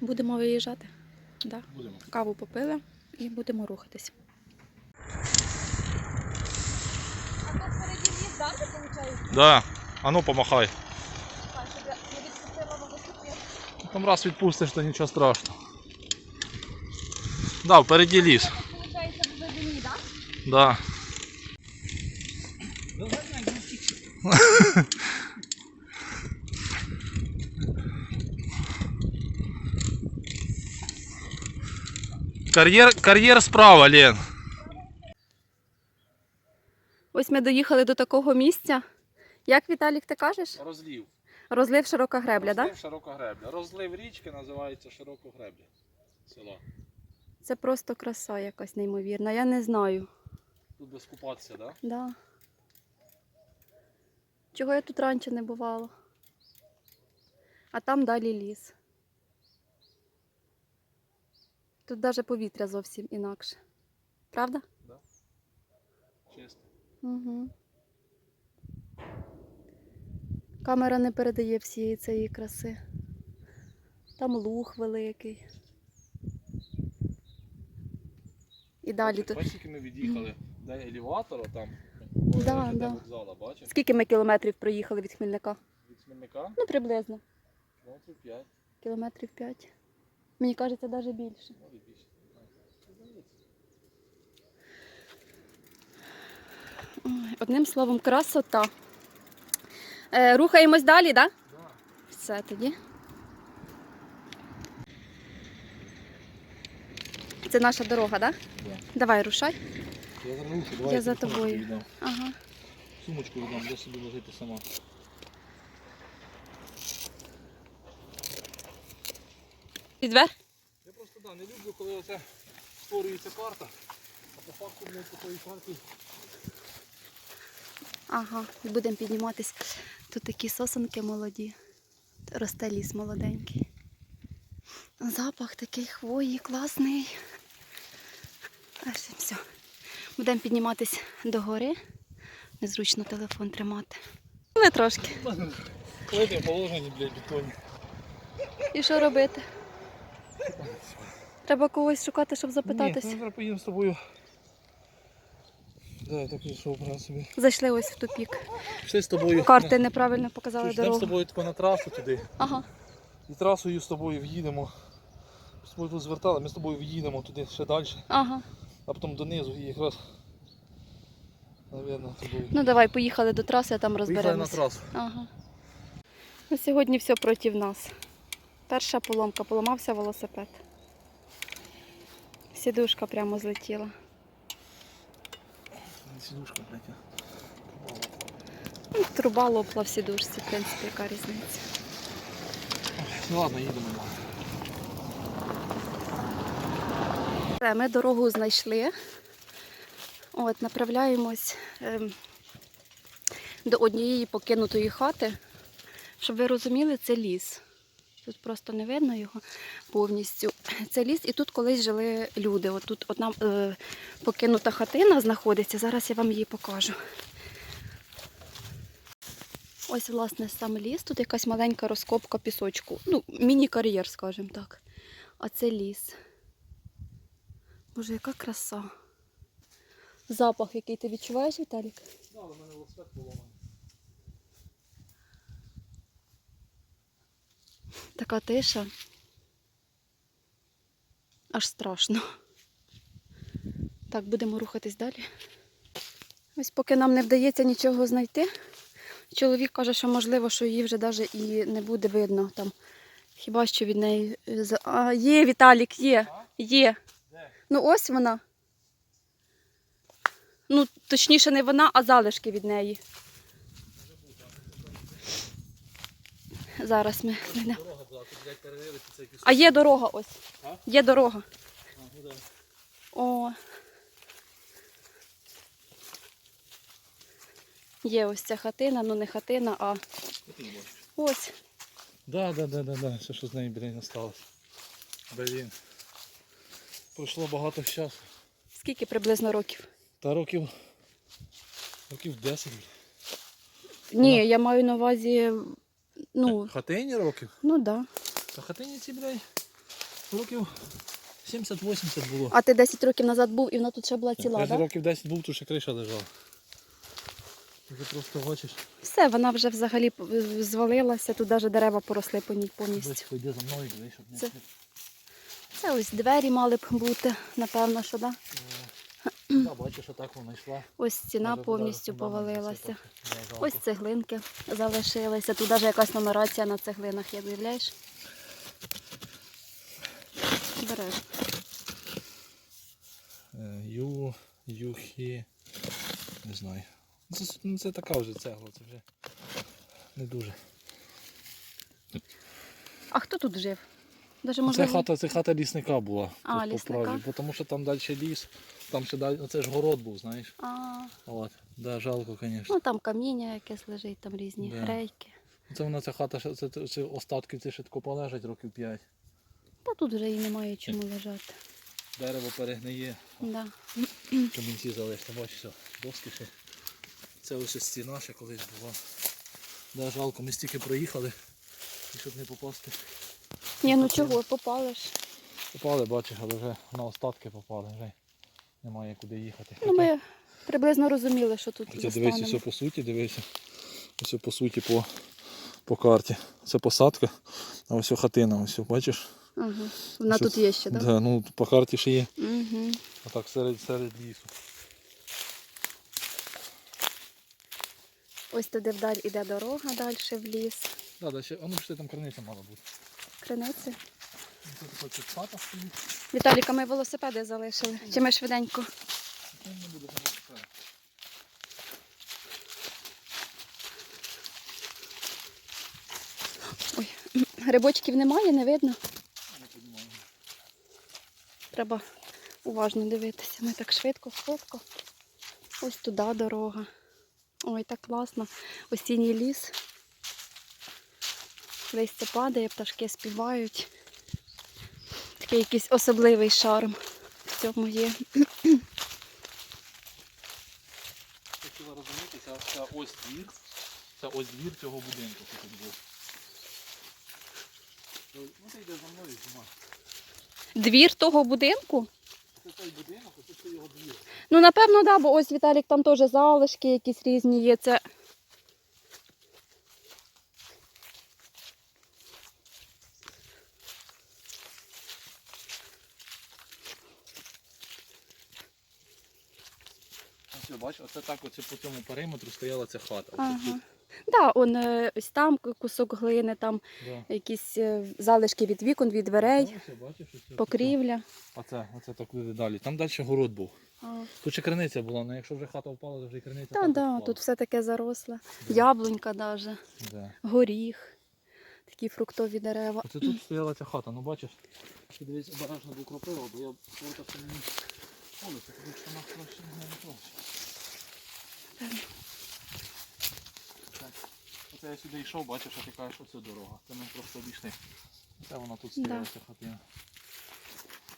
Будемо виїжджати. Да. Будемо. Каву попили і будемо рухатись. А тут впереді ліс, да, виходить? Да. А ну помахай. Так, щоб я не відступила велосипед. Там раз відпустиш, то нічого страшного. Да, впереді ліс. Тут, виходить, в глибині, да? Да. Кар'єр, кар'єр справа, Лен. Ось ми доїхали до такого місця. Як Віталік, ти кажеш? Розлів. Розлив широка гребля, так? Да? широка гребля. Розлив річки називається широка гребля. Села. Це просто краса якась неймовірна. Я не знаю. Тут без купатися, так? Да? Да. Чого я тут раніше не бувала? А там далі ліс. Тут навіть повітря зовсім інакше. Правда? Так. Чисто. Угу. Камера не передає всієї цієї краси. Там луг великий. І далі тут. Бачиш, які ми від'їхали, де елеватора там, Да, да. вокзала, бачиш? Скільки ми кілометрів проїхали від Хмельника? Від Смільника, Ну, приблизно. кілометрів 5, Кілометрів 5. Мені кажеться, навіть більше. Ой, Одним словом, красота. Е, рухаємось далі, так? Да? Все тоді. Це наша дорога, так? Да? Да. Давай, рушай. Я зараз Я за тобою. Ага. Сумочку віддам, де собі ложити сама. Підвер? Я просто да, не люблю, коли оце створюється карта, а по факту блядь, по тої карті Ага, і будемо підніматись. Тут такі сосенки молоді. Росте ліс молоденький. Запах такий хвої, класний. Аж все. Будемо підніматись до гори. Незручно телефон тримати. Але трошки. Положені, блядь, бетоні. І що робити? Треба когось шукати, щоб Ні, запитатись. ми зараз поїдемо з тобою. Да, я так пішов брат собі. Зайшли ось в тупік. Пішли з тобою. Карти неправильно показали Чуєш, йдемо з тобою тако на трасу туди. Ага. І трасою з тобою в'їдемо. З тобою тут звертали, ми з тобою в'їдемо туди ще далі, Ага. а потім донизу і якраз. Навірно, тобою. Ну давай, поїхали до траси, а там Поїхали на трасу. Ага. Ну, сьогодні все проти нас. Перша поломка, поламався велосипед. Сідушка прямо злетіла. Сідушка. Ну, Труба лопла в сідушці, в принципі, яка різниця. Ну ладно, їдемо. Ми дорогу знайшли. От, направляємось ем, до однієї покинутої хати. Щоб ви розуміли, це ліс. Тут просто не видно його повністю. Це ліс, і тут колись жили люди. От тут одна е, покинута хатина знаходиться. Зараз я вам її покажу. Ось, власне, сам ліс. Тут якась маленька розкопка пісочку. Ну, міні-кар'єр, скажімо так. А це ліс. Боже, яка краса. Запах, який ти відчуваєш, Віталік? Да, у мене велосипед поламаний. Така тиша. Аж страшно. Так, будемо рухатись далі. Ось поки нам не вдається нічого знайти. Чоловік каже, що можливо, що її вже навіть і не буде видно там. Хіба що від неї. е, А, є, Віталік, є. Є. Ну ось вона. Ну, точніше, не вона, а залишки від неї. Зараз ми знайдемо. А є дорога ось. Є дорога. Ну. О. Є ось ця хатина, ну не хатина, а ось. Да, да, да, да, да. Все, що з нею, блядь, осталось. Блін. Пройшло багато часу. Скільки приблизно років? Та років. Років 10. Ні, я маю на увазі. Ну, Хатині років? ну да. Та хатині ці, блядь. Років 70-80 було. А ти 10 років назад був і вона тут ще була ціла, Я так? років 10 був, тут ще криша лежала. Ти просто бачиш, Все, вона вже взагалі е, звалилася, тут навіть дерева поросли по ній повністю. десь йде за мною, дивись, щоб не Це- Це ось двері мали б бути, напевно, що да? Так, бачиш, отак вона йшла. Ось стіна Може, повністю туди повалилася. Да. Ось цеглинки залишилися. Тут навіть якась нумерація на цеглинах, як уявляєш? Береш. Е, Ю, Юхі. Не знаю. Це, ну, це така вже цегла, це вже не дуже. А хто тут жив? Даже, Це хата, це хата лісника була. А, тут по лісника. правді, бо Тому що там далі ліс, там ще далі, це ж город був, знаєш. А, От. Да, жалко, звісно. ну там каміння якесь лежить, там різні Да. грейки. Це вона ця хата, ще- це, це, це остатки це ще тако полежать років 5. Та тут вже і немає чому лежати. Дерево перегниє, Да. камінці залиште, бачиш, доски ще. Це ось стіна ще колись була. Да, жалко, ми стільки проїхали, і щоб не попасти. Ні, ну чого, попалиш. Попали, бачиш, але вже на остатки попали, вже немає куди їхати. Ну, ми приблизно розуміли, що тут Хоча дивись, все по суті, дивися. Ось по суті по, по карті. Це посадка, а ось хатина, ось, бачиш? Ага. Вона Ось тут є ще, так? Да, ну, по карті ще є. Угу. А так серед, серед лісу. Ось туди вдаль іде дорога, далі в ліс. Да, да, ще, а ну що там криниця мала бути. Криниці. Віталіка, ми велосипеди залишили. Чи ми швиденько? Ой, грибочків немає, не видно. Треба уважно дивитися. Ми так швидко, швидко. Ось туди дорога. Ой, так класно. Осінній ліс. Листя падає, пташки співають. Такий якийсь особливий шарм в цьому є. Хотіла розуміти, це, це ось двір. Це ось двір цього будинку, що тут був. Ну ти йде за мною зима. Двір того будинку? Це той будинок, а це його двір. Ну, напевно, да, бо ось Віталік там теж залишки якісь різні є. Це Ось, бачиш, оце так оце по цьому периметру стояла ця хата. Оце Ага. тут. Да, он е, ось там кусок глини, там Да. якісь е, залишки від вікон, від дверей, Ну, ось, бачиш, ось, покрівля. Оце, оце так буде далі. Там далі город був. А, Тут ще криниця була, але якщо вже хата впала, то вже і криниця. Та да, впала. тут все таке заросле. Да. Яблунька даже, Да. горіх, такі фруктові дерева. Оце тут стояла ця хата, ну бачиш. Дивись, обережно до кропива, бо я просто мені колесо, тому що вона краще не знаю Так. Оце я сюди йшов, бачиш, а ти кажеш, що це дорога. Це ми просто обійшли. Це вона тут стояла, Да. ця хатина.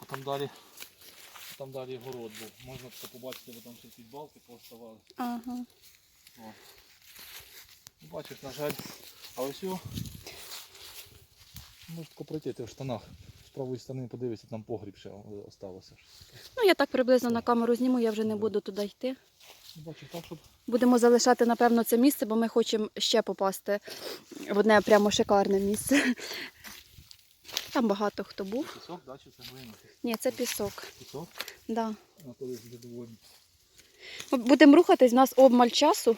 А там далі, там далі город був. Можна це побачити, бо там ще ці балки пооставали. Ага. О. Ну, Бачиш, на жаль, а ось його тако пройти, ти в штанах. Правої сторони подивитися, там погріб ще залишилося. Ну, я так приблизно на камеру зніму, я вже не буду туди йти. Бачиш, так, щоб Будемо залишати, напевно, це місце, бо ми хочемо ще попасти в одне прямо шикарне місце. Там багато хто був. пісок, да, чи це глина? Ні, це пісок. Пісок, Да. а колись буде доволі. Будемо рухатись, у нас обмаль часу.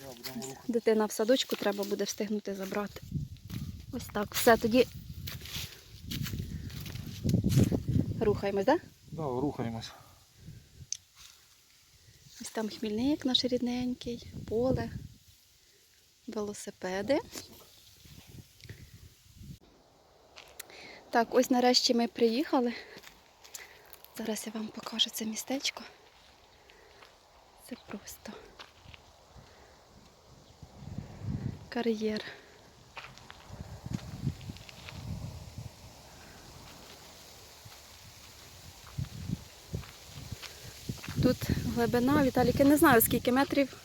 Да, будемо рухати. Дитина в садочку треба буде встигнути забрати. Ось так. Все, тоді рухаємось, так? Да? Да, рухаємось. Ось там хмільник наш рідненький, поле, велосипеди. Так, ось нарешті ми приїхали. Зараз я вам покажу це містечко. Це просто кар'єр. Тут глибина, Віталік, я не знаю скільки метрів.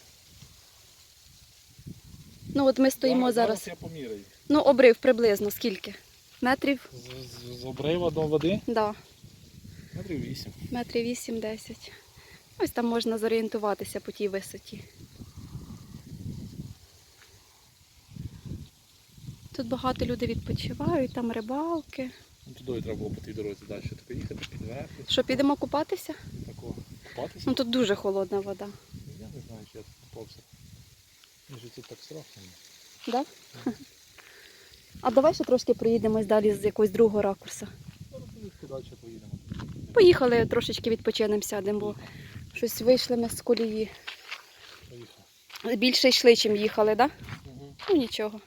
Ну от ми стоїмо зараз. я поміряю. Ну, обрив приблизно скільки? Метрів, З, з, обрива до води да, метрів 8. метрів 8-10. Ось там можна зорієнтуватися по тій висоті. Тут багато людей відпочивають, там рибалки. Ну, туди треба було по тій дорозі далі. Їхати під верхи, Що, підемо купатися? Купатися. Ну тут дуже холодна вода. Я не знаю, чи я тут купався. Може це так страшно. Да? А давай ще трошки проїдемось далі з якогось другого ракурсу. Поїдемо. Поїхали трошечки відпочинемо, сядемо, бо щось вийшли ми з колії. Поїхали. Більше йшли, чим їхали, так? Да? Угу. Ну нічого.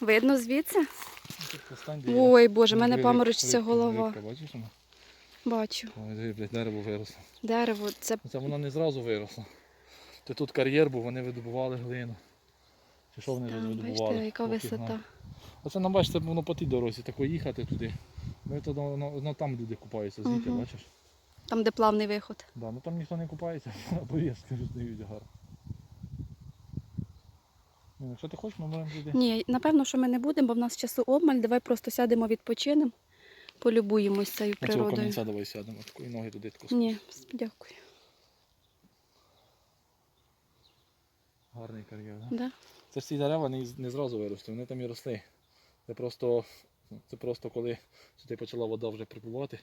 Видно звідси? Ой, Боже, в мене паморочиться голова. Бачиш вона? Бачу. Ой, блядь, дерево виросло. Дерево, це Це воно не зразу виросло. Це тут кар'єр був, вони видобували глину. Чи що вони там, видобували? бачите, яка висота. знає. Оце нам бачите, воно по тій дорозі, тако їхати туди. Ми то ну, ну, ну, там люди купаються, звідти, Мгм. бачиш? Там, де плавний виход. Да, ну там ніхто не купається, бо я скажу, дають гарно. Ну, Якщо ти хочеш, ми можемо туди. Ні, напевно, що ми не будемо, бо в нас часу обмаль. Давай просто сядемо, відпочинемо, полюбуємось цією На цього природою. давай сядемо, такої ноги туди тако. Ні, дякую. Гарний кар'єр, да? Да? Це ж ці дерева не, не зразу виросли, вони там і росли. Це просто, це просто коли сюди почала вода вже припливати,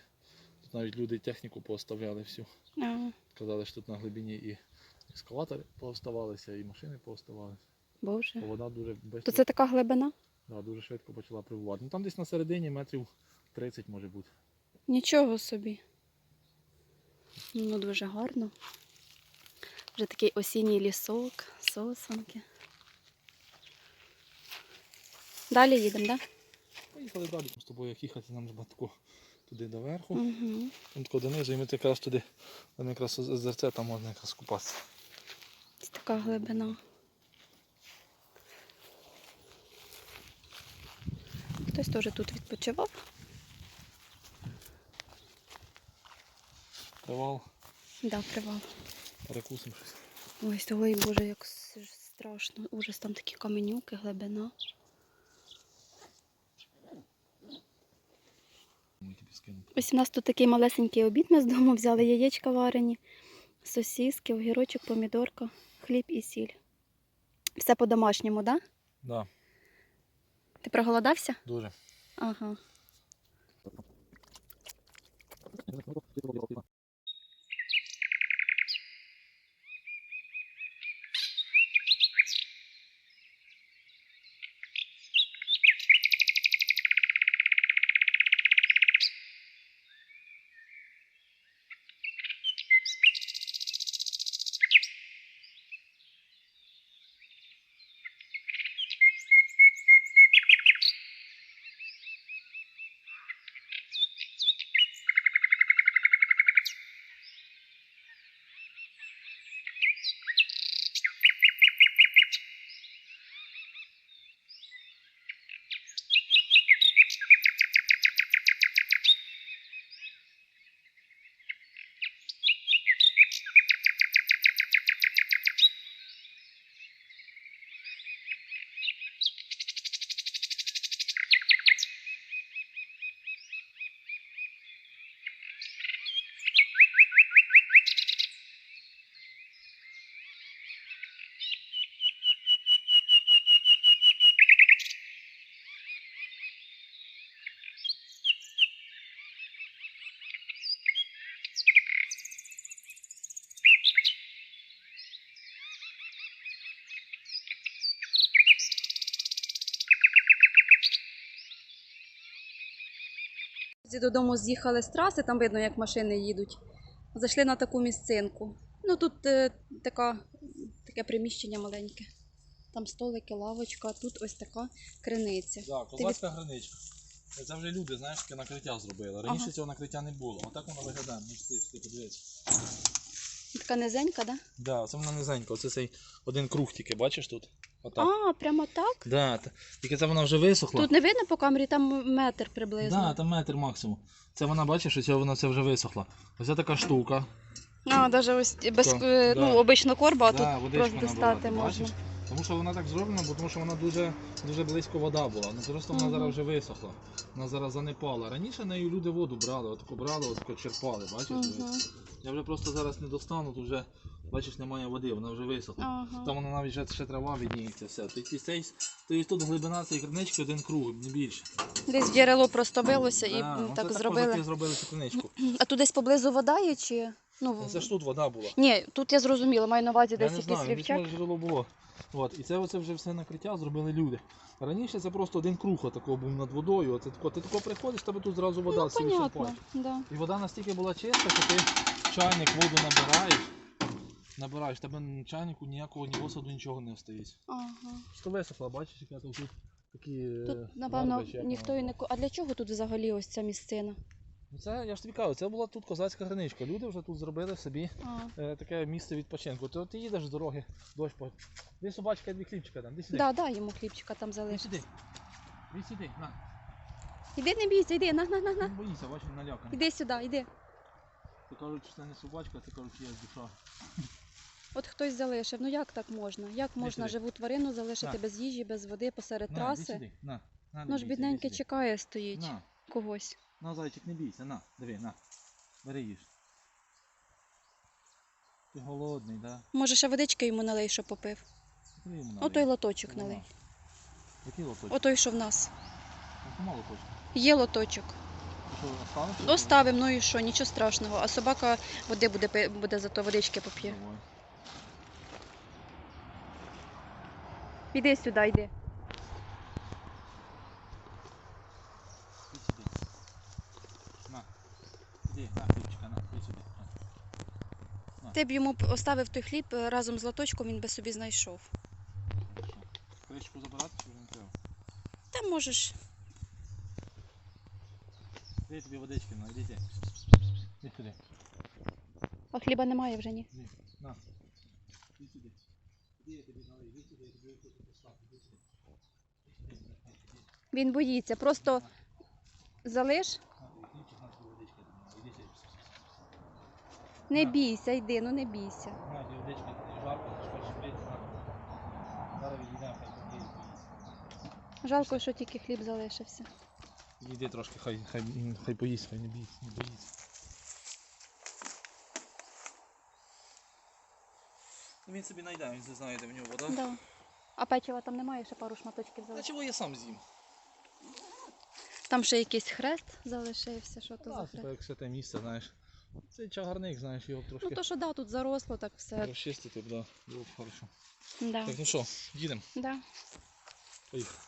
тут навіть люди техніку пооставляли всю. А, Казали, що тут на глибині і екскаватори пооставалися, і машини пооставалися. Боже. Бо вода дуже То це така глибина? да, дуже швидко почала прибувати. Ну там десь на середині метрів 30 може бути. Нічого собі. Ну, дуже гарно. Вже такий осінній лісок, сосенки. Далі їдемо, так? Поїхали далі. З тобою як їхати, нам треба тако туди доверху, Да? Угу. там тако донизу, і ми якраз туди, там якраз озерце, там можна якраз купатися. Це така глибина. Хтось теж тут відпочивав. Привал, Да, привал. перекусимо щось. Ось, ой, боже, як страшно. Ужас, там такі каменюки, глибина. Ось у нас тут такий малесенький обід. Ми з дому взяли яєчка варені, сосиски, огірочок, помідорка, хліб і сіль. Все по-домашньому, так? Да? Да, Ти проголодався? дуже. Ага. Зі додому з'їхали з траси, там видно, як машини їдуть. Зайшли на таку місцинку. Ну тут е, така, таке приміщення маленьке. Там столики, лавочка, тут ось така криниця. Да, козацька граничка. Це вже люди, знаєш, таке накриття зробили. Раніше Ага. цього накриття не було. Отак воно виглядає. Ну, ти, ти. Така низенька, так? Да, це воно низенько. Оце цей один круг тільки, бачиш тут? Отак. А, прямо так? Да, тільки це вона вже висохла. Тут не видно по камері, там метр приблизно. Да, там метр максимум. Це вона, бачиш, ось вона це вже висохла. Ось така штука. А, навіть ось без е, да. ну, обично корба, а Да, тут просто достати можна. бачиш? Тому що вона так зроблена, бо тому що вона дуже, дуже близько вода була. Ну просто вона Мгм. зараз вже висохла. Вона зараз занепала. Раніше нею люди воду брали, отако брали, отако черпали, бачиш? Угу. Я вже просто зараз не достану, тут вже, бачиш, немає води, вона вже висохла. Ага. Там вона навіть ще трава відніється все. Ти, ти, цей, ти тут глибина цієї кринички один круг, не більше. Десь джерело просто билося і А, оце так козаки зробили. зробили цю криничку. А тут десь поблизу вода є чи. Ну, Це ж тут вода була. Ні, тут я зрозуміла, маю на увазі Я десь не якийсь знаю, рівчак. може джерело було. От, і це оце вже все накриття зробили люди. Раніше це просто один круг отакого був над водою. Оце тако, ти тако приходиш, тебе тут зразу вода Ну, понятно, да. І вода настільки була чиста, що ти чайник воду набираєш. Набираєш, тебе на чайнику ніякого ні осаду, нічого не остається. Ага. Що висохла, бачиш, яка тут тут такі. е, Тут, напевно, гарбачі, як ніхто вона і не ко- А для чого тут взагалі ось ця місцина? Ну це я ж тобі кажу, це була тут козацька граничка. Люди вже тут зробили собі А. е, таке місце відпочинку. То ти їдеш з дороги, дощ по. Де собачка, дві хлібчика там, де сюди. Да, дай йому хлібчика там Іди залишиться. сюди. Іди сюди, на. Іди, не бійся, іди, на, на, на, Не на. боїся, бачиш, наляканий. Іди сюди, іди. Ти кажуть, що це не собачка, ти кажуть, що я душа. От хтось залишив. Ну як так можна? Як можна сюди. живу тварину залишити На. без їжі, без води посеред На, траси? на. на Ну ж сюди. чекає, стоїть На, когось. на, зайчик, не бійся, на, диви, на. Бери їж. Ти голодний, да? Може, ще водички йому налий, що попив. Отой лоточок Нема. налий. Який лоточок? Отой, що в нас. Ну, мало лоточок. Є лоточок. Оставимо, ну і що, нічого страшного. А собака води буде, буде зато водички поп'є. Давай. Іди сюди, йди. На. Іди, на, хлібчика, на, іди сюди. На. Ти б йому оставив той хліб е, разом з лоточком, він би собі знайшов. Хорошо. Забирати чи вже не треба? Та можеш. Іди тобі водички, на, іди. Іди Іди сюди. А хліба немає вже ні. Іди, на. Іди сюди. Він боїться. Просто залиш. Не бійся, йди, ну не бійся. Жалко, що тільки хліб залишився. Іди трошки, хай, хай, хай поїсть, хай не бійтесь, не боїться. Ну він собі знайде, він знає, де в нього вода. Да. А печива там немає, ще пару шматочків А залишилося. чого я сам з'їм? Там ще якийсь хрест залишився, що то за хрест. типу, як все те місце, знаєш. Цей чагарник, знаєш, його трошки Ну то що да, тут заросло, так все. розчистити, б, да, було б хорошо. Да. Так, ну що, їдемо, Да. поїхали.